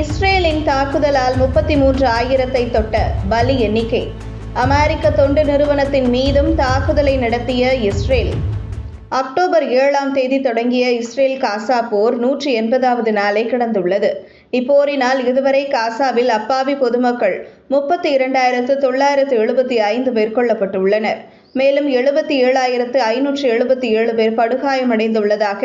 இஸ்ரேலின் தாக்குதலால் முப்பத்தி மூன்று ஆயிரத்தை தொட்ட பலி எண்ணிக்கை. அமெரிக்க தொண்டு நிறுவனத்தின் மீதும் தாக்குதலை நடத்திய இஸ்ரேல். அக்டோபர் ஏழாம் தேதி தொடங்கிய இஸ்ரேல் காசா போர் நூற்றி எண்பதாவது நாளை கடந்துள்ளது. இப்போரினால் இதுவரை காசாவில் அப்பாவி பொதுமக்கள் முப்பத்தி இரண்டாயிரத்து தொள்ளாயிரத்து எழுபத்தி ஐந்து பேர் கொல்லப்பட்டுள்ளனர். மேலும் எழுபத்தி ஏழாயிரத்து ஐநூற்று எழுபத்தி ஏழு பேர் படுகாயமடைந்துள்ளதாக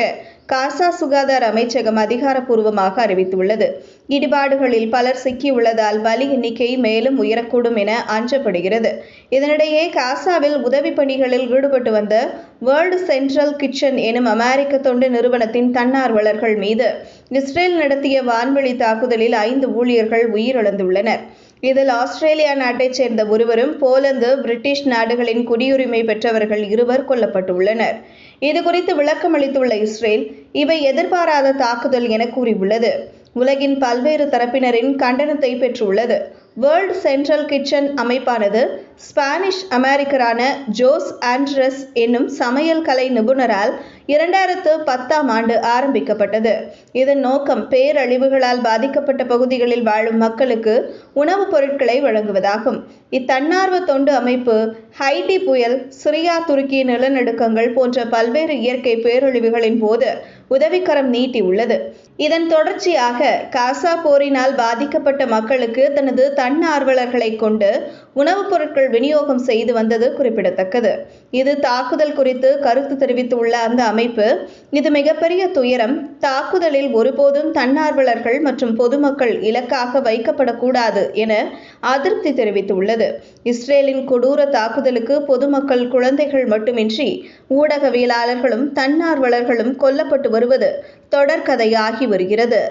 காசா சுகாதார அமைச்சகம் அதிகாரப்பூர்வமாக அறிவித்துள்ளது. இடிபாடுகளில் பலர் சிக்கியுள்ளதால் பலி எண்ணிக்கை மேலும் உயரக்கூடும் என அஞ்சப்படுகிறது. இதனிடையே காசாவில் உதவி பணிகளில் ஈடுபட்டு வந்த வேர்ல்டு சென்ட்ரல் கிச்சன் எனும் அமெரிக்க தொண்டு நிறுவனத்தின் தன்னார்வலர்கள் மீது இஸ்ரேல் நடத்திய வான்வெளி தாக்குதலில் ஐந்து ஊழியர்கள் உயிரிழந்துள்ளனர். இதில் ஆஸ்திரேலியா நாட்டைச் சேர்ந்த ஒருவரும் போலந்து பிரிட்டிஷ் நாடுகளின் குடியுரிமை பெற்றவர்கள் இருவர் கொல்லப்பட்டுள்ளனர். இதுகுறித்து விளக்கம் அளித்துள்ள இஸ்ரேல் இவை எதிர்பாராத தாக்குதல் என கூறியுள்ளது. உலகின் பல்வேறு தரப்பினரின் கண்டனத்தை பெற்றுள்ளது. வேர்ல்ட் சென்ட்ரல் கிச்சன் அமைப்பானது ஸ்பானிஷ் அமெரிக்கரான ஜோஸ் ஆண்ட்ரஸ் என்னும் சமையல் கலை நிபுணரால் இரண்டாயிரத்து பத்தாம் ஆண்டு ஆரம்பிக்கப்பட்டது. இதன் நோக்கம் பேரழிவுகளால் பாதிக்கப்பட்ட பகுதிகளில் வாழும் மக்களுக்கு உணவுப் பொருட்களை வழங்குவதாகும். இத்தன்னார்வ தொண்டு அமைப்பு ஹைட்டி புயல் சிரியா துருக்கி நிலநடுக்கங்கள் போன்ற பல்வேறு இயற்கை பேரழிவுகளின் போது உதவிக்கரம் நீட்டியுள்ளது இதன் தொடர்ச்சியாக காசா போரினால் பாதிக்கப்பட்ட மக்களுக்கு தனது தன்னார்வலர்களை கொண்டு உணவுப் பொருட்கள் விநியோகம் செய்து வந்தது குறிப்பிடத்தக்கது. இது தாக்குதல் குறித்து கருத்து தெரிவித்துள்ள அந்த அமைப்பு இது மிகப்பெரிய துயரம். தாக்குதலில் ஒருபோதும் தன்னார்வலர்கள் மற்றும் பொதுமக்கள் இலக்காக வைக்கப்படக்கூடாது என அதிருப்தி தெரிவித்துள்ளது. இஸ்ரேலின் கொடூர தாக்குதலுக்கு பொதுமக்கள் குழந்தைகள் மட்டுமின்றி ஊடகவியலாளர்களும் தன்னார்வலர்களும் கொல்லப்பட்டு வருவது தொடர்கதையாகி வருகிறது.